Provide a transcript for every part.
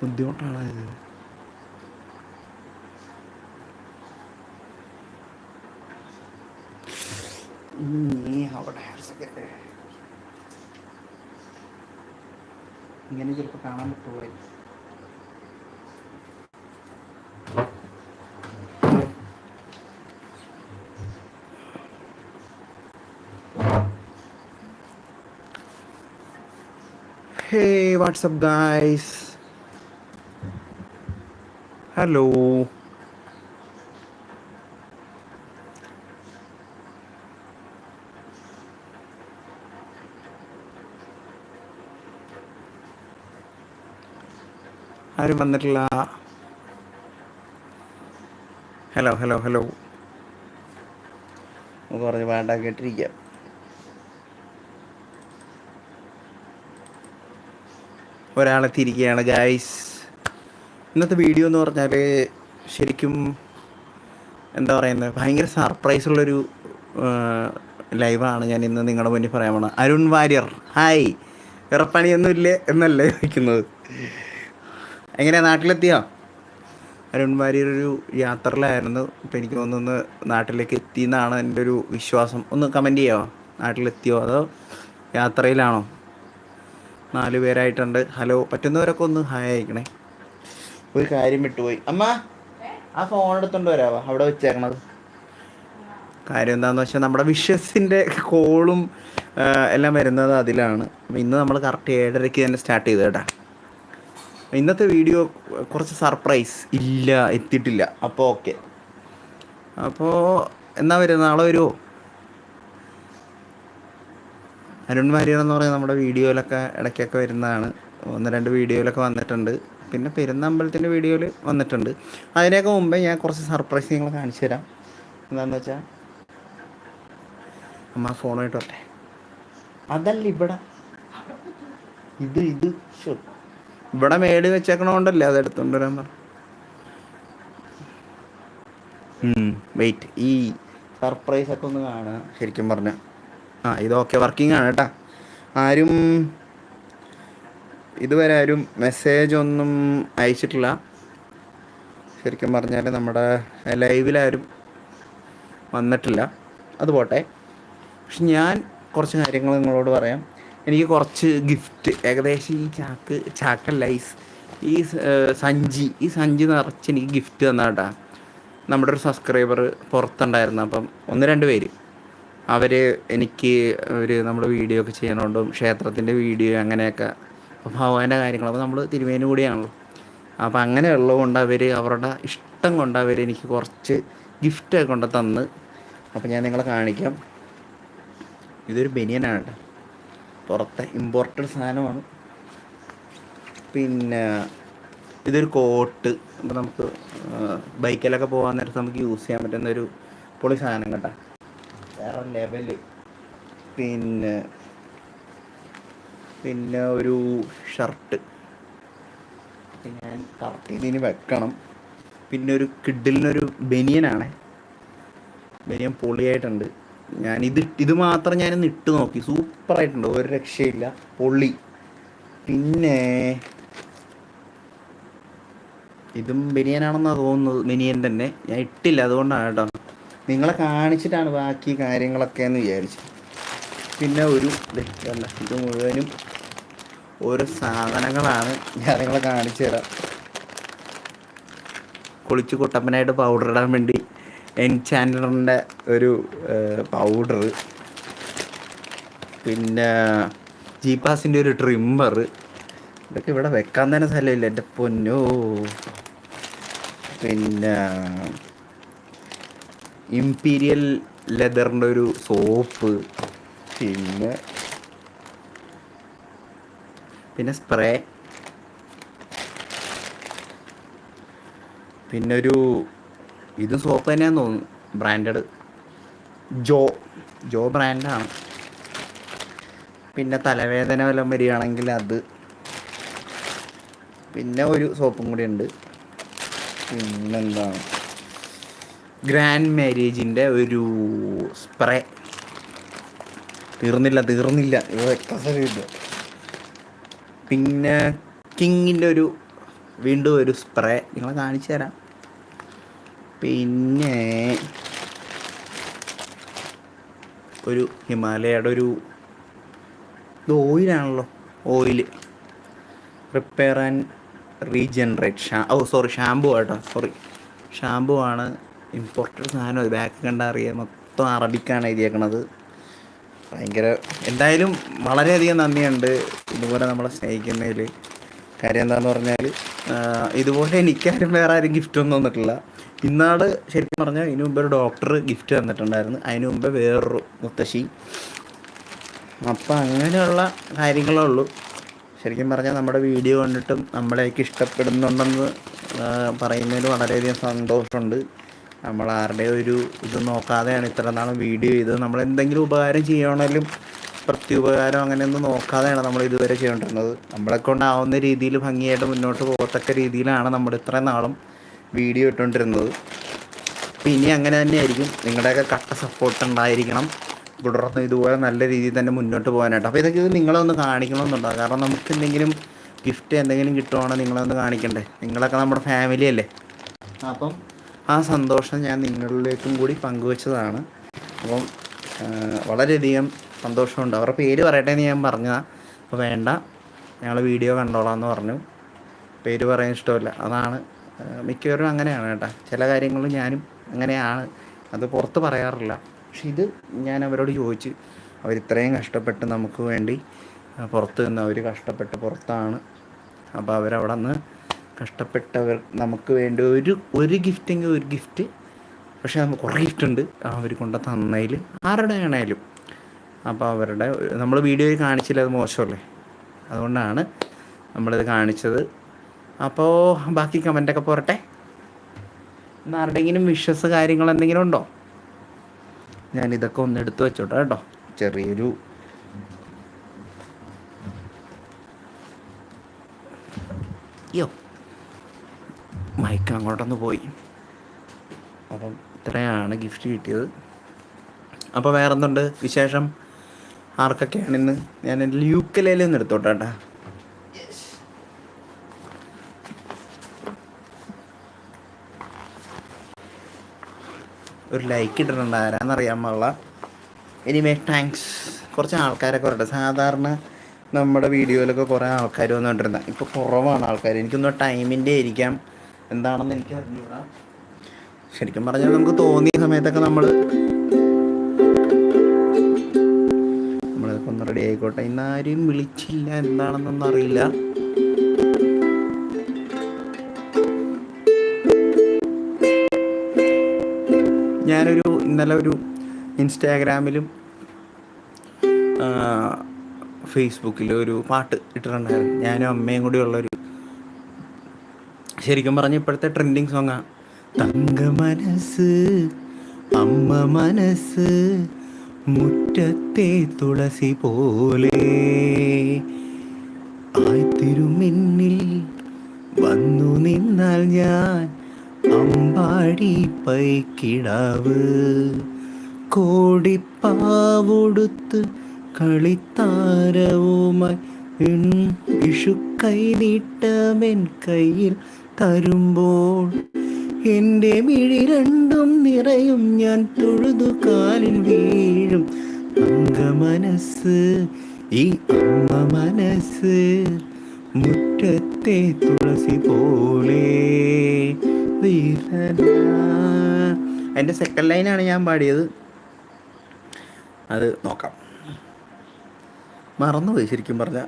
ബുദ്ധിമുട്ടാണ് ഇത് നീ അവിടെ ഇങ്ങനെ ചിലപ്പോൾ കാണാൻ പറ്റുമോ ഹേ വാട്സപ്പ് up, Hello. ആരും വന്നിട്ടില്ല. ഹലോ ഹലോ ഹലോ നമുക്ക് പറഞ്ഞ് വേണ്ട കേട്ടിരിക്കാം. ഒരാളെത്തിയിരിക്കുകയാണ് ഗായ്സ് ഇന്നത്തെ വീഡിയോ എന്ന് പറഞ്ഞാൽ ശരിക്കും എന്താ പറയുന്നത് ഭയങ്കര സർപ്രൈസ് ഉള്ളൊരു ലൈവാണ് ഞാൻ ഇന്ന് നിങ്ങളുടെ മുന്നിൽ പറയാൻ പോണത്. അരുൺ വാര്യർ. ഹായ്. ഇറപ്പണിയൊന്നുമില്ലേ എന്നല്ലേ ചോദിക്കുന്നത്. എങ്ങനെയാ നാട്ടിലെത്തിയോ? അരുൺ വാര്യർ ഒരു യാത്രയിലായിരുന്നു. ഇപ്പം എനിക്ക് തോന്നുന്നു നാട്ടിലേക്ക് എത്തി എന്നാണ് എന്റെ ഒരു വിശ്വാസം. ഒന്ന് കമന്റ് ചെയ്യാമോ നാട്ടിലെത്തിയോ അതോ യാത്രയിലാണോ? നാല് പേരായിട്ടുണ്ട്. ഹലോ പറ്റുന്നവരൊക്കെ ഒന്ന് ഹായ് അയക്കണേ. ഒരു കാര്യം വിട്ടുപോയി. അമ്മ ആ ഫോൺ എടുത്തോണ്ട് വരാവോ? അവിടെ വെച്ചേക്കണത്. കാര്യം എന്താണെന്ന് വെച്ചാൽ നമ്മുടെ വിഷസിന്റെ കോളും എല്ലാം വരുന്നത് അതിലാണ്. ഇന്ന് നമ്മൾ കറക്റ്റ് ഏഴരയ്ക്ക് തന്നെ സ്റ്റാർട്ട് ചെയ്തു കേട്ടാ. ഇന്നത്തെ വീഡിയോ കുറച്ച് സർപ്രൈസ് ഇല്ല എത്തിയിട്ടില്ല. അപ്പോൾ ഓക്കെ അപ്പോൾ എന്നാ വരുന്നത് നാളെ വരുമോ അരുൺ വാര്യർ എന്ന് പറയുന്നത് നമ്മുടെ വീഡിയോയിലൊക്കെ ഇടയ്ക്കൊക്കെ വരുന്നതാണ്. ഒന്ന് രണ്ട് വീഡിയോയിലൊക്കെ വന്നിട്ടുണ്ട്. പിന്നെ പെരുന്നമ്പലത്തിന്റെ വീഡിയോയിൽ വന്നിട്ടുണ്ട്. അതിനൊക്കെ മുമ്പേ ഞാൻ കുറച്ച് സർപ്രൈസ് നിങ്ങൾ കാണിച്ചു തരാം. എന്താണെന്ന് വെച്ചാൽ അമ്മ ഫോണായിട്ട് വരട്ടെ അതല്ല ഇവിടെ. ഇത് ഇത് ഇവിടെ മേടി വെച്ചേക്കണോണ്ടല്ലേ അത് എടുത്തോണ്ട് വരാൻ പറഞ്ഞു വെയിറ്റ് ഈ സർപ്രൈസ് ഒക്കെ ഒന്ന് കാണുക ശരിക്കും പറഞ്ഞാൽ ആ ഇത് ഓക്കെ വർക്കിംഗ് ആണ് കേട്ടാ ആരും ഇതുവരെ ആരും മെസ്സേജ് ഒന്നും അയച്ചിട്ടില്ല. ശരിക്കും പറഞ്ഞാൽ നമ്മുടെ ലൈവിലാരും വന്നിട്ടില്ല. അത് പോട്ടെ. പക്ഷെ ഞാൻ കുറച്ച് കാര്യങ്ങൾ നിങ്ങളോട് പറയാം. എനിക്ക് കുറച്ച് ഗിഫ്റ്റ് ഏകദേശം ഈ ചാക്ക് ചാക്ക ലൈസ് ഈ സഞ്ചി ഈ സഞ്ചി നിറച്ച് എനിക്ക് ഗിഫ്റ്റ് തന്നാട്ടാ. നമ്മുടെ ഒരു സബ്സ്ക്രൈബർ പുറത്തുണ്ടായിരുന്നു. അപ്പം ഒന്ന് രണ്ട് പേര്. അവർ എനിക്ക് ഒരു നമ്മുടെ വീഡിയോ ഒക്കെ ചെയ്യണോണ്ടും ക്ഷേത്രത്തിന്റെ വീഡിയോ അങ്ങനെയൊക്കെ അപ്പോൾ ഭഗവാന്റെ കാര്യങ്ങൾ അപ്പോൾ നമ്മൾ തിരുമേനി കൂടിയാണല്ലോ. അപ്പോൾ അങ്ങനെ ഉള്ളതുകൊണ്ട് അവർ അവരുടെ ഇഷ്ടം കൊണ്ട് അവർ എനിക്ക് കുറച്ച് ഗിഫ്റ്റ് കൊണ്ട് തന്ന്. അപ്പോൾ ഞാൻ നിങ്ങളെ കാണിക്കാം. ഇതൊരു ബനിയനാണ് കേട്ടോ. പുറത്തെ ഇമ്പോർട്ടഡ് സാധനമാണ്. പിന്നെ ഇതൊരു കോട്ട് അപ്പോൾ നമുക്ക് ബൈക്കിലൊക്കെ പോകാൻ നേരത്ത് നമുക്ക് യൂസ് ചെയ്യാൻ പറ്റുന്ന ഒരു പൊളി സാധനം കേട്ടോ. വേറെ ലെവൽ പിന്നെ പിന്നെ ഒരു ഷർട്ട് ഞാൻ കറക്റ്റ് വെക്കണം. പിന്നെ ഒരു കിഡിലിനൊരു ബനിയനാണ് ബനിയൻ പൊളിയായിട്ടുണ്ട് ഞാൻ ഇത് ഇത് മാത്രം ഞാൻ ഇട്ട് നോക്കി. സൂപ്പറായിട്ടുണ്ട് ഒരു രക്ഷയില്ല. പൊള്ളി. പിന്നെ ഇതും ബനിയനാണെന്നാണ് തോന്നുന്നത്. ബനിയൻ തന്നെ. ഞാൻ ഇട്ടില്ല. അതുകൊണ്ടാണ് കേട്ടോ. നിങ്ങളെ കാണിച്ചിട്ടാണ് ബാക്കി കാര്യങ്ങളൊക്കെ എന്ന് വിചാരിച്ചു പിന്നെ ഒരു ഇത് മുഴുവനും ഓരോ സാധനങ്ങളാണ് ഞാൻ നിങ്ങളെ കാണിച്ചു തരാം. കുളിച്ച് കുട്ടപ്പനായിട്ട് പൗഡർ ഇടാൻ വേണ്ടി എൻചാൻഡറിന്റെ ഒരു പൗഡർ പിന്നെ ജീപ്പാസിന്റെ ഒരു ട്രിമ്മർ ഇതൊക്കെ ഇവിടെ വെക്കാൻ തന്നെ സ്ഥലമില്ല എന്റെ പൊന്നോ. പിന്നെ ഇമ്പീരിയൽ ലെതറിന്റെ ഒരു സോപ്പ് പിന്നെ പിന്നെ സ്പ്രേ പിന്നെ ഒരു ഇത് സോപ്പ് തന്നെയാന്ന് തോന്നുന്നു ബ്രാൻഡഡ് ജോ ജോ ബ്രാൻഡാണ് പിന്നെ തലവേദന വല്ലതും വരികയാണെങ്കിൽ അത്. പിന്നെ ഒരു സോപ്പും കൂടി ഉണ്ട്. പിന്നെന്താണ്? ഗ്രാൻഡ് മാരേജിന്റെ ഒരു സ്പ്രേ തീർന്നില്ല തീർന്നില്ല. ഇത് സ്ഥലമില്ല പിന്നെ കിങ്ങിന്റെ ഒരു വീണ്ടും ഒരു സ്പ്രേ നിങ്ങളെ കാണിച്ചു തരാം. പിന്നെ ഒരു ഹിമാലയയുടെ ഒരു ഇത് ഓയിലാണല്ലോ ഓയിൽ റിപ്പയർ ആൻഡ് റീജനറേറ്റ് ഷാ ഓ സോറി ഷാമ്പു ആട്ടോ സോറി ഷാമ്പു ആണ് ഇമ്പോർട്ടഡ് സാധനം. ബാക്ക് കണ്ടാൽ അറിയാം. മൊത്തം അറബിക്കാണ് എഴുതിയേക്കണത്. ഭയങ്കര എന്തായാലും വളരെയധികം നന്ദിയുണ്ട് ഇതുപോലെ നമ്മളെ സ്നേഹിക്കുന്നതിൽ കാര്യം എന്താന്ന് പറഞ്ഞാൽ ഇതുപോലെ എനിക്കാരും വേറെ ആരും ഗിഫ്റ്റ് ഒന്നും തന്നിട്ടില്ല. ഇന്നാട് ശരിക്കും പറഞ്ഞാൽ ഇതിനു മുമ്പ് ഒരു ഡോക്ടർ ഗിഫ്റ്റ് തന്നിട്ടുണ്ടായിരുന്നു. അതിനു മുമ്പ് വേറൊരു മുത്തശ്ശി. അപ്പം അങ്ങനെയുള്ള കാര്യങ്ങളേ ഉള്ളൂ. ശരിക്കും പറഞ്ഞാൽ നമ്മുടെ വീഡിയോ കണ്ടിട്ടും നമ്മളെയൊക്കെ ഇഷ്ടപ്പെടുന്നുണ്ടെന്ന് പറയുന്നതിൽ വളരെയധികം സന്തോഷമുണ്ട്. നമ്മൾ ആരുടെ ഒരു ഇത് നോക്കാതെയാണ് ഇത്ര നാളും വീഡിയോ ചെയ്തത്. നമ്മൾ എന്തെങ്കിലും ഉപകാരം ചെയ്യണമെങ്കിലും പ്രത്യുപകാരം അങ്ങനെയൊന്നും നോക്കാതെയാണ് നമ്മൾ ഇതുവരെ ചെയ്യേണ്ടിരുന്നത് നമ്മളെ കൊണ്ടാവുന്ന രീതിയിൽ ഭംഗിയായിട്ട് മുന്നോട്ട് പോകത്തക്ക രീതിയിലാണ് നമ്മൾ ഇത്രയും നാളും വീഡിയോ ഇട്ടുകൊണ്ടിരുന്നത്. അപ്പം ഇനി അങ്ങനെ തന്നെയായിരിക്കും. നിങ്ങളുടെയൊക്കെ കട്ട സപ്പോർട്ട് ഉണ്ടായിരിക്കണം. തുടർന്ന് ഇതുപോലെ നല്ല രീതിയിൽ തന്നെ മുന്നോട്ട് പോകാനായിട്ട്. അപ്പോൾ ഇതൊക്കെ ഇത് നിങ്ങളൊന്ന് കാണിക്കണമെന്നുണ്ടോ? കാരണം നമുക്ക് എന്തെങ്കിലും ഗിഫ്റ്റ് എന്തെങ്കിലും കിട്ടുവാണെങ്കിൽ നിങ്ങളൊന്ന് കാണിക്കണ്ടേ? നിങ്ങളൊക്കെ നമ്മുടെ ഫാമിലി അല്ലേ? അപ്പം ആ സന്തോഷം ഞാൻ നിങ്ങളിലേക്കും കൂടി പങ്കുവച്ചതാണ്. അപ്പം വളരെയധികം സന്തോഷമുണ്ട്. അവരുടെ പേര് പറയട്ടെ എന്ന് ഞാൻ പറഞ്ഞതാണ് അപ്പോൾ വേണ്ട. ഞങ്ങൾ വീഡിയോ കണ്ടോളാം എന്ന് പറഞ്ഞു. പേര് പറയാൻ ഇഷ്ടമില്ല. അതാണ് മിക്കവരും അങ്ങനെയാണ് കേട്ടോ. ചില കാര്യങ്ങൾ ഞാനും അങ്ങനെയാണ്. അത് പുറത്ത് പറയാറില്ല. പക്ഷെ ഇത് ഞാൻ അവരോട് ചോദിച്ച്. അവർ ഇത്രയും കഷ്ടപ്പെട്ട് നമുക്ക് വേണ്ടി പുറത്ത് നിന്ന് അവർ കഷ്ടപ്പെട്ട് പുറത്താണ്. അപ്പോൾ അവരവിടെ നിന്ന് കഷ്ടപ്പെട്ടവർ നമുക്ക് വേണ്ടി ഒരു ഒരു ഗിഫ്റ്റെങ്കിൽ ഒരു ഗിഫ്റ്റ്. പക്ഷേ നമുക്ക് കുറേ ഗിഫ്റ്റ് ഉണ്ട് അവർ കൊണ്ട് തന്നതിൽ ആരുടെ ആണേലും അപ്പോൾ അവരുടെ നമ്മൾ വീഡിയോയിൽ കാണിച്ചില്ല അത് മോശമല്ലേ? അതുകൊണ്ടാണ് നമ്മളിത് കാണിച്ചത്. അപ്പോൾ ബാക്കി കമന്റൊക്കെ പോരട്ടെ. ഇന്ന് ആരുടെയെങ്കിലും വിഷസ് കാര്യങ്ങൾ എന്തെങ്കിലും ഉണ്ടോ? ഞാൻ ഇതൊക്കെ ഒന്ന് എടുത്തു വെച്ചോട്ടെ കേട്ടോ. ചെറിയൊരു അയ്യോ മൈക്ക് അങ്ങോട്ടൊന്ന് പോയി. അപ്പം ഇത്രയാണ് ഗിഫ്റ്റ് കിട്ടിയത്. അപ്പോൾ വേറെ എന്തുണ്ട് വിശേഷം? ആർക്കൊക്കെയാണ് ഇന്ന്? ഞാൻ എന്റെ യൂക്കലയിൽ നിന്ന് എടുത്തോട്ടെ ഒരു ലൈക്ക് ഇട്ടിട്ടുണ്ട്. ആരാന്നറിയാൻ പാടില്ല. എനിവേ താങ്ക്സ് കുറച്ച് ആൾക്കാരൊക്കെ വരട്ടെ. സാധാരണ നമ്മുടെ വീഡിയോയിലൊക്കെ കുറേ ആൾക്കാർ വന്നുകൊണ്ടിരുന്ന ഇപ്പോൾ കുറവാണ് ആൾക്കാർ എനിക്കൊന്ന് ടൈമിന്റെ ആയിരിക്കാം. എന്താണെന്ന് എനിക്ക് അറിഞ്ഞൂടാ ശരിക്കും പറഞ്ഞാൽ നമുക്ക് തോന്നിയ സമയത്തൊക്കെ നമ്മൾ നമ്മളിതൊക്കെ ഒന്ന് റെഡി ആയിക്കോട്ടെ. ഇന്ന് ആരും വിളിച്ചില്ല എന്താണെന്നൊന്നും അറിയില്ല. ഞാനൊരു ഇന്നലെ ഒരു ഇൻസ്റ്റാഗ്രാമിലും ഫേസ്ബുക്കിലും ഒരു പാട്ട് ഇട്ടിട്ടുണ്ടായിരുന്നു. ഞാനും അമ്മയും കൂടി ഉള്ളൊരു ശരിക്കും പറഞ്ഞ ഇപ്പോഴത്തെ ട്രെൻഡിങ് സോങ്ങാ തങ്ക മനസ്സ് അമ്മ മനസ്സ് മുറ്റത്തെ തുളസി പോലെ. ആയിത്തിരുമിന്നിൽ വന്നു നിന്നാൽ ഞാൻ അമ്പാടി പൈക്കിടാവ്. കോടിപ്പാവൊടുത്ത് കളിത്താരവുമായി ഇൺ- കൈ നീട്ടമെൻ കയ്യിൽ തരുമ്പോൾ എന്റെ മിഴി രണ്ടും നിറയും ഞാൻ തൊഴുതു കാലിൽ വീഴും. അങ്ക മനസ്സ് ഈ അമ്മ മനസ്സ് മുറ്റത്തെ തുളസി പോലെ എന്റെ സെക്കൻഡ് ലൈനാണ് ഞാൻ പാടിയത്. അത് നോക്കാം. മറന്നുപോയി ശരിക്കും പറഞ്ഞ.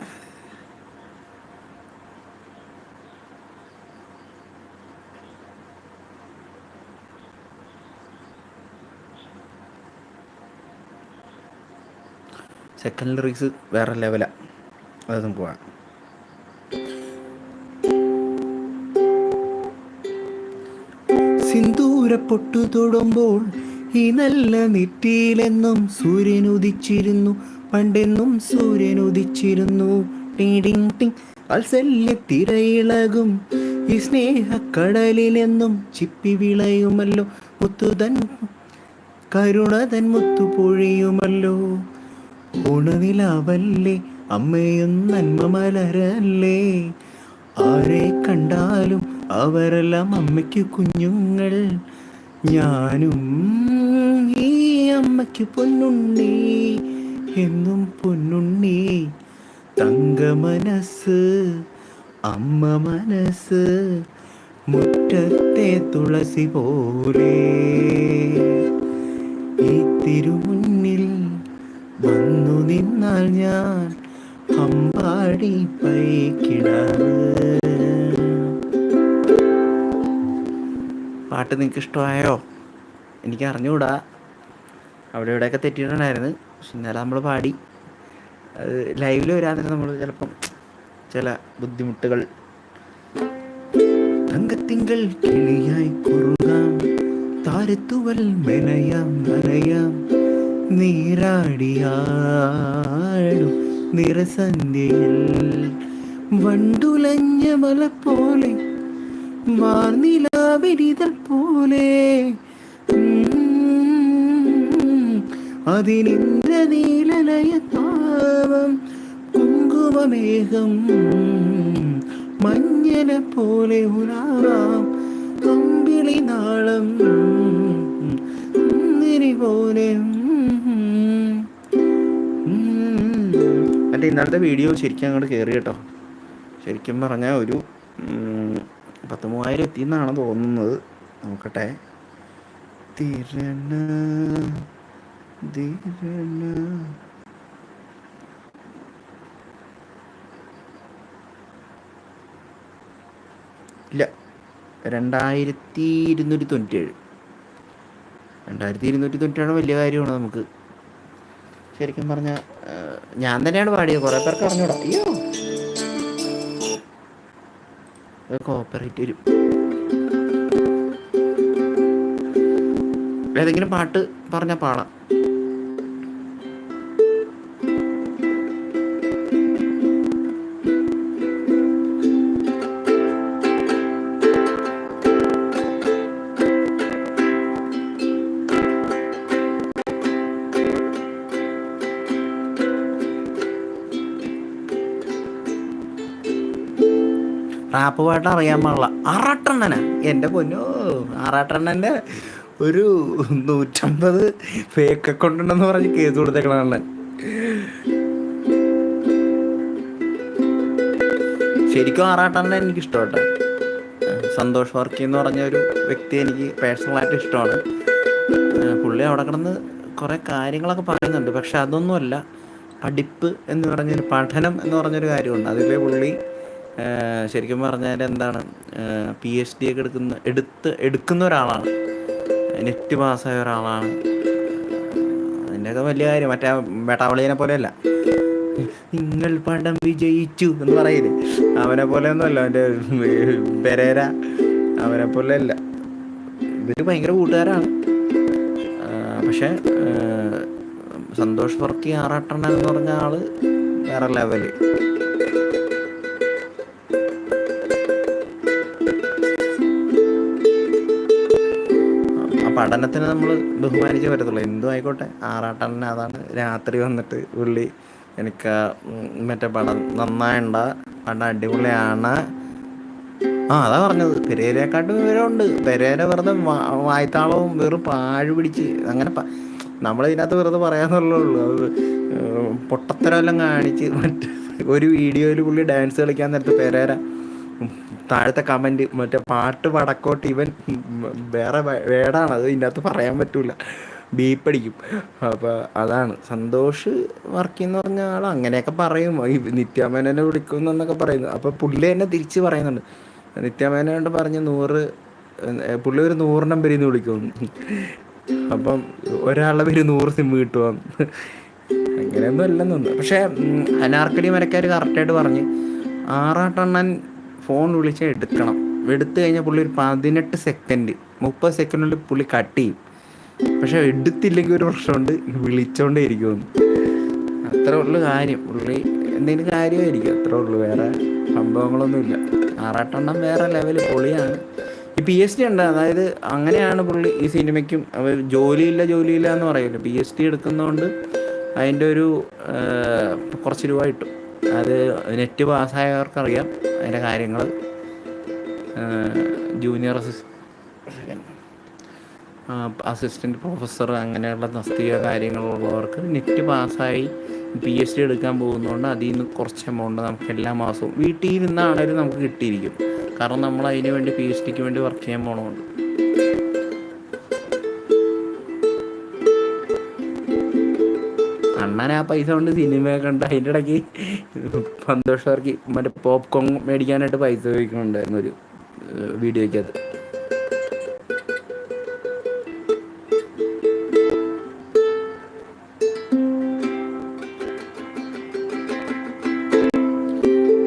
സെക്കൻഡ് ലിറിക്സ് വേറെ ലെവലാണ് അത് നമുക്ക് വേണം സിന്ദൂര പൊട്ടു തൊടുമ്പോൾ ഈ നല്ല നെറ്റിയിലെന്നും സൂര്യൻ ഉദിച്ചിരുന്നു പണ്ടെന്നും സൂര്യൻ ഉദിച്ചിരുന്നു. ടിങ് ടിങ് അത്സല്യ തിരയിളകും ഈ സ്നേഹക്കടലിലെന്നും ചിപ്പി വിളയുമല്ലോ. മുത്തുതൻ കരുണതൻ മുത്തു പൊഴിയുമല്ലോ ഉണനിലാവല്ലേ അമ്മയും നന്മ മലരല്ലേ? ആരെ കണ്ടാലും അവരെല്ലാം അമ്മയ്ക്ക് കുഞ്ഞുങ്ങൾ. ഞാനും ഈ അമ്മയ്ക്ക് പൊന്നുണ്ണി എന്നും പൊന്നുണ്ണി. തങ്ക മനസ്സ് അമ്മ മനസ്സ് മുറ്റത്തെ തുളസി പോലെ. ഈ വന്നു നിന്നാൽ ഞാൻ അമ്പാടി പൈക്കിടാവ് പാട്ട് നിങ്ങൾക്ക് ഇഷ്ടമായോ എനിക്ക് അറിഞ്ഞുകൂടാ അവിടെ ഇവിടെയൊക്കെ തെറ്റിയിട്ടുണ്ടായിരുന്നു. പക്ഷെ ഇന്നലെ നമ്മൾ പാടി. അത് ലൈവിൽ വരാൻ തന്നെ നമ്മൾ ചിലപ്പം ചില ബുദ്ധിമുട്ടുകൾ. തങ്കത്തിങ്കൾ കിളിയായി കുറുകാം. താരത്തുവൽ മെനയാം നനയാം നീരാടിയാടും നിറസന്ധ്യയിൽ. വണ്ടുലഞ്ഞ മല പോലെ വാർനിലാവിരിതൽ പോലെ. അതിനിന്ദ്ര നീലലയ താപം കുങ്കുമമേഘം മഞ്ഞന പോലെ ഉലാവാം കമ്പിളി നാളം പോലെ എന്റെ ഇന്നലത്തെ വീഡിയോ ശരിക്കും അങ്ങോട്ട് കയറി കേട്ടോ. ശരിക്കും പറഞ്ഞാൽ ഒരു പത്ത് മൂവായിരം എത്തിയെന്നാണ് തോന്നുന്നത്. നോക്കട്ടെ. തിരണ തിരണ. ഇല്ല. രണ്ടായിരത്തി ഇരുന്നൂറ്റി തൊണ്ണൂറ്റേഴ് രണ്ടായിരത്തി ഇരുന്നൂറ്റി തൊണ്ണൂറ്റേഴ് വലിയ കാര്യമാണ് നമുക്ക്? ശരിക്കും പറഞ്ഞ ഞാൻ തന്നെയാണ് പാടിയത്. കുറേ പേർക്ക് അറിഞ്ഞൂടാ. ഏതെങ്കിലും പാട്ട് പറഞ്ഞാൽ പാടാം. റാപ്പ് പാട്ട് അറിയാൻ പാടില്ല. ആറാട്ടെണ്ണനാ. എന്റെ പൊന്നോ ആറാട്ടെണ്ണന്റെ ഒരു നൂറ്റമ്പത് ഫേക്ക് അക്കൗണ്ട് ഉണ്ടെന്ന് പറഞ്ഞ് കേസ് കൊടുത്തേക്കണ ശരിക്കും ആറാട്ടെണ്ണ എനിക്ക് ഇഷ്ടമാട്ടെ സന്തോഷ് വർക്കി എന്ന് പറഞ്ഞ ഒരു വ്യക്തി എനിക്ക് പേഴ്സണലായിട്ട് ഇഷ്ടമാണ്. പുള്ളി അവിടെ കിടന്ന് കുറേ കാര്യങ്ങളൊക്കെ പറയുന്നുണ്ട്. പക്ഷെ അതൊന്നുമല്ല. പഠിപ്പ് എന്ന് പറഞ്ഞൊരു പഠനം എന്ന് പറഞ്ഞൊരു കാര്യമുണ്ട്. അതിലെ പുള്ളി ശരിക്കും പറഞ്ഞാൽ എന്താണ്? പി എച്ച് ഡി ഒക്കെ എടുക്കുന്ന എടുത്ത് എടുക്കുന്ന ഒരാളാണ്. നെറ്റ് പാസ്സായ ഒരാളാണ്. അതിന്റെയൊക്കെ വലിയ കാര്യം. മറ്റേ വേട്ടാവളിയെ പോലെയല്ല. നിങ്ങൾ പടം വിജയിച്ചു എന്ന് പറയില്ലേ? അവനെ പോലെ ഒന്നുമല്ല അവന്റെ പെരേര അവനെ പോലെ അല്ല ഇവർ ഭയങ്കര കൂട്ടുകാരാണ്. പക്ഷെ സന്തോഷ് വർക്കി ആറാട്ടെണ്ണ എന്ന് പറഞ്ഞ ആൾ വേറെ ലെവൽ പഠനത്തിന് നമ്മൾ ബഹുമാനിച്ചേ പറ്റത്തുള്ളൂ. എന്തും ആയിക്കോട്ടെ. ആറാട്ടെണ്ണ അതാണ്. രാത്രി വന്നിട്ട് പുള്ളി എനിക്ക് മറ്റേ പടം നന്നായണ്ട. പടം അടിപൊളിയാണ്. ആ അതാ പറഞ്ഞത്. പെരേരയെക്കാട്ടും വിവരമുണ്ട്. പെരേര വെറുതെ വായ്ത്താളവും വെറും പാഴ് പിടിച്ച് അങ്ങനെ നമ്മളിതിനകത്ത് വെറുതെ പറയാന്നുള്ളൂ അത് പൊട്ടത്തരമെല്ലാം കാണിച്ച് മറ്റേ ഒരു വീഡിയോയിൽ പുള്ളി ഡാൻസ് കളിക്കാൻ നേരത്തെ പെരേര താഴത്തെ കമന്റ് മറ്റേ പാട്ട് വടക്കോട്ട് ഇവൻ വേറെ വേടാണ്. അത് ഇതിനകത്ത് പറയാൻ പറ്റൂല. ബീപ്പടിക്കും അപ്പോൾ അതാണ്. സന്തോഷ് വർക്ക് എന്ന് പറഞ്ഞ ആൾ അങ്ങനെയൊക്കെ പറയും. ഈ നിത്യാമേനനെ വിളിക്കുന്നു എന്നൊക്കെ പറയുന്നു. അപ്പോൾ പുള്ളി തന്നെ തിരിച്ച് പറയുന്നുണ്ട്. നിത്യാമേനോട് പറഞ്ഞ് നൂറ് പുള്ളി ഒരു നൂറിനം പേര് നിന്ന് വിളിക്കും. അപ്പം ഒരാളുടെ പേര് നൂറ് സിം കിട്ടുവാം? അങ്ങനെയൊന്നും അല്ലെന്നു പക്ഷെ അനാർക്കലി മരക്കാർ കറക്റ്റായിട്ട് പറഞ്ഞ്. ആറാട്ടെണ്ണൻ ഫോൺ വിളിച്ചാൽ എടുക്കണം. എടുത്തു കഴിഞ്ഞാൽ പുള്ളി ഒരു പതിനെട്ട് സെക്കൻഡ് മുപ്പത് സെക്കൻഡിൽ പുള്ളി കട്ട് ചെയ്യും. പക്ഷെ എടുത്തില്ലെങ്കിൽ ഒരു പ്രശ്നമുണ്ട്. വിളിച്ചോണ്ടേ ഇരിക്കുമെന്ന് അത്രേ ഉള്ളു കാര്യം. പുള്ളി എന്തെങ്കിലും കാര്യമായിരിക്കും. അത്രേ ഉള്ളു. വേറെ സംഭവങ്ങളൊന്നുമില്ല. ആറാട്ടെണ്ണം വേറെ ലെവൽ പൊളിയാണ്. ഈ പി എസ് ടി ഉണ്ട്. അതായത് അങ്ങനെയാണ് പുള്ളി ഈ സിനിമയ്ക്കും ജോലിയില്ല ജോലിയില്ല എന്ന് പറയില്ല പി എസ് ടി എടുക്കുന്നതുകൊണ്ട് അതിന്റെ ഒരു കുറച്ച് രൂപ കിട്ടും. അത് നെറ്റ് പാസ്സായവർക്കറിയാം അതിന്റെ കാര്യങ്ങൾ ജൂനിയർ അസിസ്റ്റന്റ് പ്രൊഫസർ അങ്ങനെയുള്ള തസ്തിക കാര്യങ്ങളുള്ളവർക്ക് നെറ്റ് പാസ്സായി പി എച്ച് ഡി എടുക്കാൻ പോകുന്നതുകൊണ്ട് അതിൽ നിന്ന് കുറച്ച് എമൗണ്ട് നമുക്ക് എല്ലാ മാസവും വീട്ടിൽ നിന്നാണേലും നമുക്ക് കിട്ടിയിരിക്കും. കാരണം നമ്മൾ അതിന് വേണ്ടി പി എച്ച് ഡിക്ക് വേണ്ടി വർക്ക് ചെയ്യാൻ പോകണമുണ്ട് അണ്ണൻ ആ പൈസ കൊണ്ട് സിനിമ കണ്ട അതിന്റെ ഇടയ്ക്ക് സന്തോഷവർക്ക് മറ്റേ പോപ്കോൺ മേടിക്കാനായിട്ട് പൈസ ചോദിക്കുന്നുണ്ടായിരുന്നു ഒരു വീഡിയോയ്ക്കകത്ത്.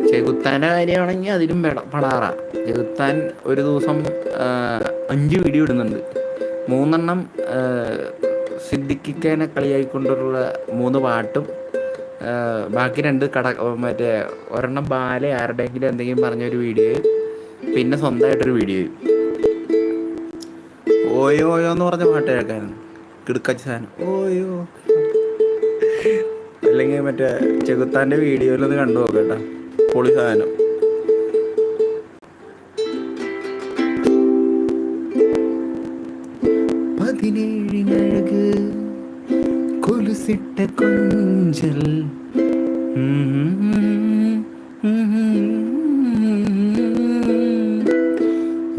ചെകുത്താന്റെ കാര്യമാണെങ്കിൽ അതിലും പെട- പടാറാ. ചെകുത്താൻ ഒരു ദിവസം അഞ്ച് വീഡിയോ ഇടുന്നുണ്ട്. മൂന്നെണ്ണം സിദ്ദിഖിക്കനെ കളിയായിക്കൊണ്ടുള്ള മൂന്ന് പാട്ടും ബാക്കി രണ്ട് കട മറ്റേ ഒരെണ്ണം ബാല ആരുടെയെങ്കിലും എന്തെങ്കിലും പറഞ്ഞൊരു വീഡിയോ പിന്നെ സ്വന്തമായിട്ടൊരു വീഡിയോ. ഓയോ ഓയോ എന്ന് പറഞ്ഞ പാട്ട് കേൾക്കായിരുന്നു കിടുക്കച്ച സാധനം. ഓയോ അല്ലെങ്കിൽ മറ്റേ ചെകുത്താന്റെ വീഡിയോയിലൊന്ന് കണ്ടു നോക്കട്ടാ പൊളി സാധനം. കൊലുസിട്ട കൊഞ്ചൽ.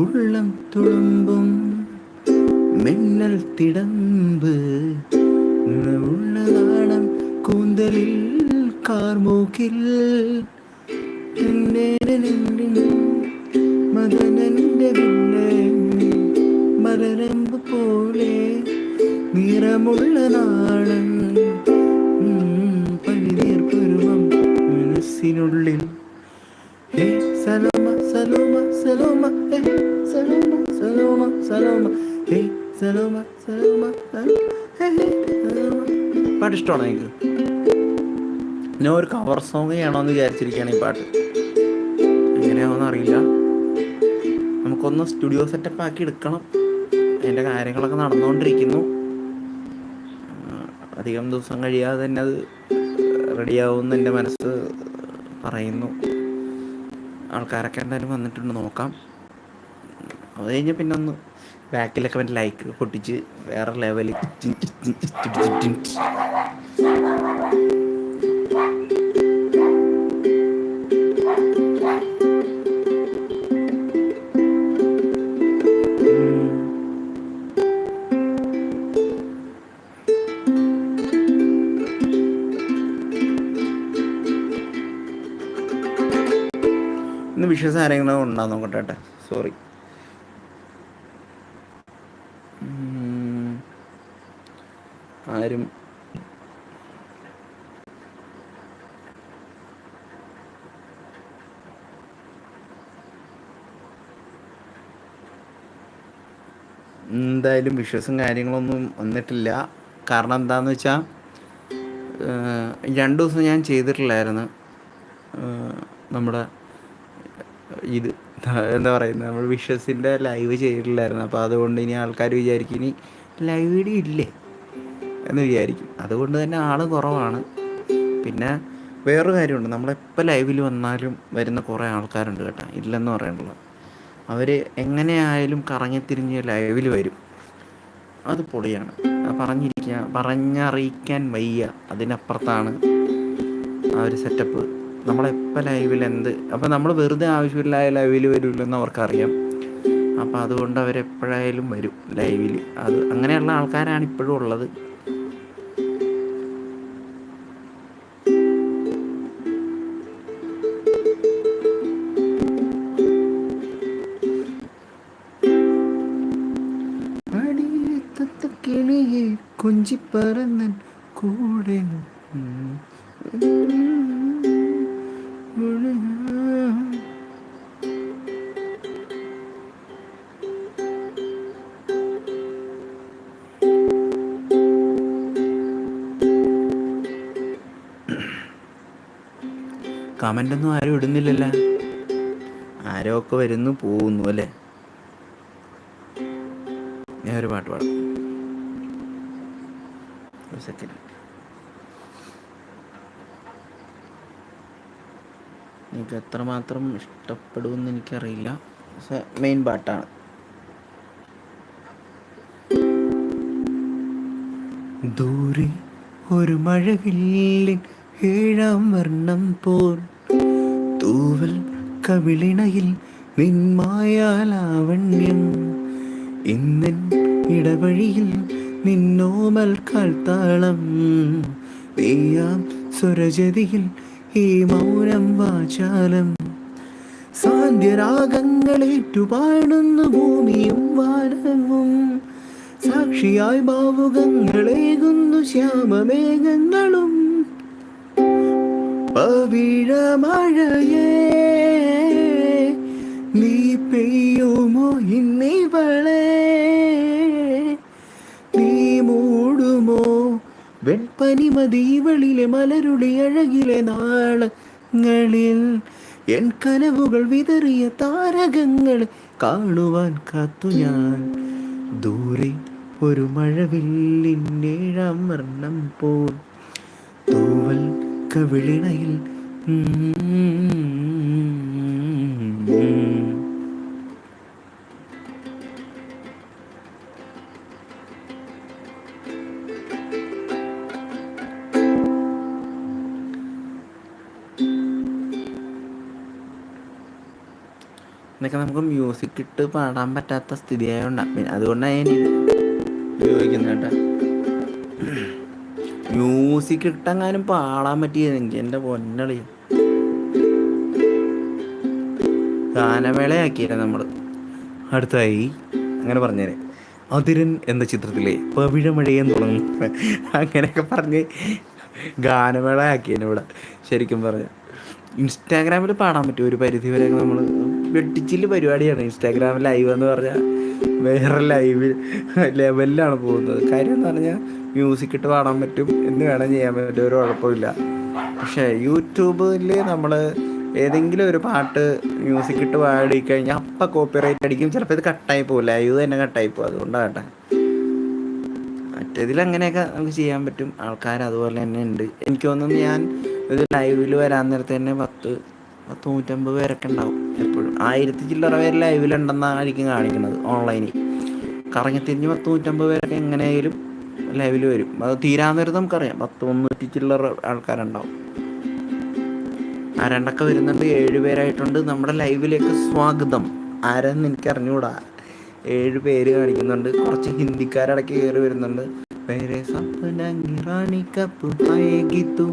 ഉള്ളം തുളുമ്പും മിന്നൽ തിടമ്പ്. ഉള്ള നാണം കൂന്തലിൽ കാർമൂക്കിൽ. മദനന്റെ മലരമ്പ് പോലെ നിറമുള്ള നാളം പനിനീർപ്പുരുവം മനസ്സിനുള്ളിൽ. ഹേ സലോമ സലോമ സലോമ സലോമ സലോമ സലോമ സലോമ സലോമ പാട്ട് ഇഷ്ടമാണോ ഞാൻ ഒരു കവർ സോങ് ചെയ്യണമെന്ന് വിചാരിച്ചിരിക്കുകയാണ് ഈ പാട്ട്. എങ്ങനെയാണെന്ന് അറിയില്ല. നമുക്കൊന്ന് സ്റ്റുഡിയോ സെറ്റപ്പ് ആക്കി എടുക്കണം. അതിന്റെ കാര്യങ്ങളൊക്കെ നടന്നുകൊണ്ടിരിക്കുന്നു. അധികം ദിവസം കഴിയാതെ തന്നെ അത് റെഡിയാവുമെന്ന് എന്റെ മനസ്സ് പറയുന്നു. ആൾക്കാരൊക്കെ എന്തായാലും വന്നിട്ടുണ്ട് നോക്കാം. അത് കഴിഞ്ഞ് പിന്നെ ഒന്ന് ബാക്കിലൊക്കെ മറ്റേ ലൈക്ക് പൊട്ടിച്ച് വേറെ ലെവലിൽ ഇന്ന് വിഷസ് ആരെങ്കിലും ഉണ്ടാകും നോക്കട്ടെ കേട്ടോ. സോറി ആരും. എന്തായാലും വിഷസും കാര്യങ്ങളൊന്നും വന്നിട്ടില്ല. കാരണം എന്താണെന്ന് വെച്ചാൽ രണ്ട് ദിവസം ഞാൻ ചെയ്തിട്ടില്ലായിരുന്നു. നമ്മുടെ എന്താ പറയുന്നത് നമ്മൾ വിഷസിന്റെ ലൈവ് ചെയ്തിട്ടില്ലായിരുന്നു. അപ്പോൾ അതുകൊണ്ട് ഇനി ആൾക്കാർ വിചാരിക്കും ഇനി ലൈവ് വീഡിയോ ഇല്ലേ എന്ന് വിചാരിക്കും. അതുകൊണ്ട് തന്നെ ആൾ കുറവാണ്. പിന്നെ വേറൊരു കാര്യമുണ്ട്. നമ്മളെപ്പോൾ ലൈവിൽ വന്നാലും വരുന്ന കുറേ ആൾക്കാരുണ്ട് കേട്ടോ ഇല്ലെന്ന് പറയാനുള്ളത്. അവർ എങ്ങനെയായാലും കറങ്ങിത്തിരിഞ്ഞ് ലൈവിൽ വരും. അത് പൊളിയാണ്. പറഞ്ഞിരിക്കുക പറഞ്ഞറിയിക്കാൻ വയ്യ. അതിനപ്പുറത്താണ് ആ ഒരു സെറ്റപ്പ് നമ്മളെപ്പോൾ ലൈവിൽ എന്ത് അപ്പം നമ്മൾ വെറുതെ ആവശ്യമില്ലായ ലൈവിൽ വരില്ലെന്ന് അവർക്കറിയാം. അപ്പോൾ അതുകൊണ്ട് അവരെപ്പോഴായാലും വരും ലൈവിൽ അത് അങ്ങനെയുള്ള ആൾക്കാരാണ് ഇപ്പോഴും ഉള്ളത്. കൊഞ്ചിപ്പറന്നൻ കമന്റ് ഒന്നും ആരും ഇടുന്നില്ലല്ലോ. ആരോ ഒക്കെ വരുന്നു പോകുന്നു അല്ലേ? ഞാൻ ഒരു പാട്ട് പാടാം. ഒരു സെക്കൻഡ് എനിക്ക് എത്രമാത്രം ഇഷ്ടപ്പെടുമെന്ന് എനിക്കറിയില്ല. പക്ഷെ മെയിൻ പാട്ടാണ്. ദൂരെ ഒരു മഴവില്ലിൻ ഏഴാം വർണം പോൽ. തൂവൽ കവിളിണയിൽ നിന്മായാലാവണ്യം ഇന്നൻ ഇടവഴിയിൽ നിന്നോമൽ കാൽത്താളം. നീയാം സ്വരജതിയിൽ ഈ മൗനം വാചാലം. സാന്ധ്യരാഗങ്ങളേറ്റുപാടുന്നു ഭൂമിയും വാനവും. സാക്ഷിയായി ഭാവുകങ്ങളേകുന്നു ശ്യാമമേഘങ്ങളും. പവിഴമഴയേ നീ പെയ്യുമോ ഇന്നിവളെ നീ മൂടുമോ വെൺപനിമതീവളിലെ മലരുടെ അഴകിലെ നാളങ്ങളിൽ? എൻ കനവുകൾ വിതറിയ താരകങ്ങൾ കാണുവാൻ കാത്തു ഞാൻ. ദൂരെ ഒരു മഴവില്ലിന്റെ വർണം പോൽ. തൂവൽ കവിളിണയിൽ എന്നൊക്കെ നമുക്ക് മ്യൂസിക് ഇട്ട് പാടാൻ പറ്റാത്ത സ്ഥിതിയായതുകൊണ്ടാണ് പിന്നെ അതുകൊണ്ടാണ് ഞാൻ ഉപയോഗിക്കുന്നത് കേട്ടോ. മ്യൂസിക് ഇട്ടെങ്ങാനും പാടാൻ പറ്റിയതെങ്കിൽ എന്റെ പൊന്നളി ഗാനമേളയാക്കിയില്ല നമ്മൾ അടുത്തായി അങ്ങനെ പറഞ്ഞേരെ. അതിരൻ എന്ന ചിത്രത്തിലെ പവിഴമഴയെന്ന് തുടങ്ങും. അങ്ങനെയൊക്കെ പറഞ്ഞ് ഗാനമേള ആക്കിയേനെ ഇവിടെ. ശരിക്കും പറഞ്ഞു. ഇൻസ്റ്റാഗ്രാമിൽ പാടാൻ പറ്റും ഒരു പരിധി വരെയൊക്കെ നമ്മൾ വെട്ടിച്ചിൽ പരിപാടിയാണ്. ഇൻസ്റ്റാഗ്രാമിൽ ലൈവ് എന്ന് പറഞ്ഞാൽ വേറെ ലൈവ് ലെവലിലാണ് പോകുന്നത്. കാര്യം എന്ന് പറഞ്ഞാൽ മ്യൂസിക് ഇട്ട് പാടാൻ പറ്റും എന്ന് വേണം ചെയ്യാൻ പറ്റും. ഒരു കുഴപ്പമില്ല. പക്ഷേ യൂട്യൂബിൽ നമ്മൾ ഏതെങ്കിലും ഒരു പാട്ട് മ്യൂസിക് ഇട്ട് പാടി കഴിഞ്ഞാൽ അപ്പം കോപ്പിറൈറ്റ് അടിക്കും. ചിലപ്പോൾ ഇത് കട്ടായി പോകും ലൈവ് തന്നെ കട്ടായി പോകും അതുകൊണ്ടാണ് കേട്ടോ. മറ്റേതിൽ അങ്ങനെയൊക്കെ നമുക്ക് ചെയ്യാൻ പറ്റും. ആൾക്കാർ അതുപോലെ തന്നെ ഉണ്ട്. എനിക്ക് തോന്നുന്നു ഞാൻ ഇത് ലൈവിൽ വരാൻ നേരത്തെ തന്നെ പത്ത് പത്ത് നൂറ്റമ്പത് പേരൊക്കെ ഉണ്ടാവും. എപ്പോഴും. ആയിരത്തി ചില്ലറ പേര് ലൈവിലുണ്ടെന്നായിരിക്കും കാണിക്കുന്നത് ഓൺലൈനിൽ. കറങ്ങി തിരിഞ്ഞ് പത്ത് നൂറ്റമ്പത് പേരൊക്കെ എങ്ങനെയായാലും ലൈവിൽ വരും. അത് തീരാൻ നേരത്ത് നമുക്കറിയാം. പത്ത് മുന്നൂറ്റി ചില്ലറ ആൾക്കാരുണ്ടാവും. ആരണ്ടൊക്കെ വരുന്നുണ്ട്? ഏഴ് പേരായിട്ടുണ്ട്. നമ്മുടെ ലൈവിലേക്ക് സ്വാഗതം. ആരെന്ന് എനിക്ക് അറിഞ്ഞുകൂടാ ഏഴ് പേര് കാണിക്കുന്നുണ്ട്. കുറച്ച് ഹിന്ദിക്കാരടക്കി കയറി വരുന്നുണ്ട്. പേരെ സപ്പനങ്ങിറാണി കപ്പ് ആയേഗിത്തു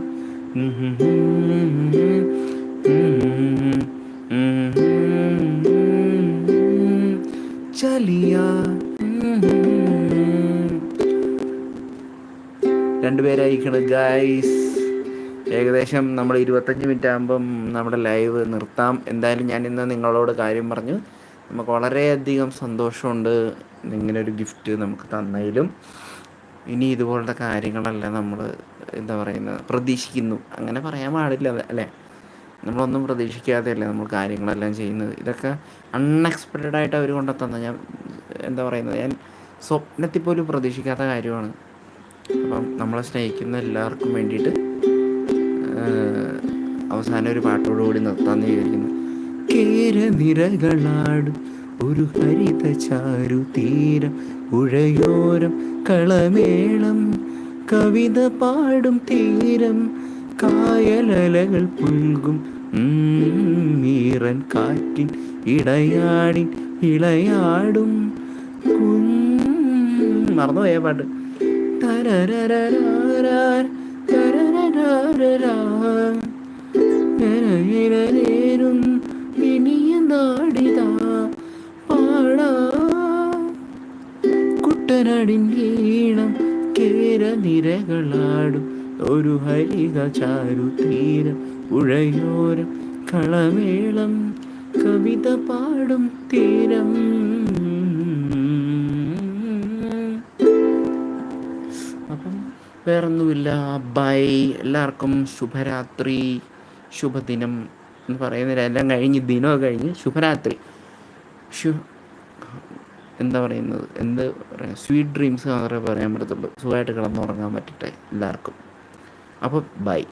ചലിയ. രണ്ടുപേരായിരിക്കണ് ഗായ്സ് ഏകദേശം നമ്മൾ ഇരുപത്തഞ്ച് മിനിറ്റ് ആകുമ്പം നമ്മുടെ ലൈവ് നിർത്താം. എന്തായാലും ഞാൻ ഇന്ന് നിങ്ങളോട് കാര്യം പറഞ്ഞു. നമുക്ക് വളരെയധികം സന്തോഷമുണ്ട് ഇങ്ങനെ ഒരു ഗിഫ്റ്റ് നമുക്ക് തന്നതിലും. ഇനി ഇതുപോലത്തെ കാര്യങ്ങളല്ല നമ്മൾ എന്താ പറയുന്നത് പ്രതീക്ഷിക്കുന്നു. അങ്ങനെ പറയാൻ പാടില്ല അല്ലേ? നമ്മളൊന്നും പ്രതീക്ഷിക്കാതെയല്ലേ നമ്മൾ കാര്യങ്ങളെല്ലാം ചെയ്യുന്നത്. ഇതൊക്കെ അൺഎക്സ്പെക്റ്റഡ് ആയിട്ട് അവർ കൊണ്ടെത്തുന്നത് ഞാൻ എന്താ പറയുന്നത് ഞാൻ സ്വപ്നത്തിൽ പോലും പ്രതീക്ഷിക്കാത്ത കാര്യമാണ്. അപ്പം നമ്മളെ സ്നേഹിക്കുന്ന എല്ലാവർക്കും വേണ്ടിയിട്ട് അവസാനം ഒരു പാട്ടോടുകൂടി നിർത്താമെന്ന് വിചാരിക്കുന്നു. കേരനിരകളാടും ഒരു ഹരിത ചാരു തീരം പുഴയോരം കളമേളം കവിത പാടും തീരം കായലലകൾ പുൽകും മീറൻ കാറ്റിൻ ഇടയാടിൻ ഇളയാടും മറന്നുപോയ പാട്ട്. ഇനിയ നാടിതാ. പാടാ. കുട്ടനാടിൻ ഈണം കേര നിരകളാടും ഒരു ഹരിത ചാരു തീരം. ഉഴയോരം കളമേളം കവിത പാടും തീരം. അപ്പം വേറൊന്നുമില്ല. ബൈ. എല്ലാവർക്കും ശുഭരാത്രി ശുഭദിനം എന്ന് പറയുന്നില്ല എല്ലാം കഴിഞ്ഞ് ദിനമൊക്കെ കഴിഞ്ഞ് ശുഭരാത്രി. ശു എന്താ പറയുന്നത്? എന്ത് പറയാ? സ്വീറ്റ് ഡ്രീംസ് മാത്രമേ പറയാൻ പറ്റത്തുള്ളൂ. സുഖമായിട്ട് കിടന്നുറങ്ങാൻ പറ്റട്ടെ എല്ലാവർക്കും. അപ്പോൾ ബൈ.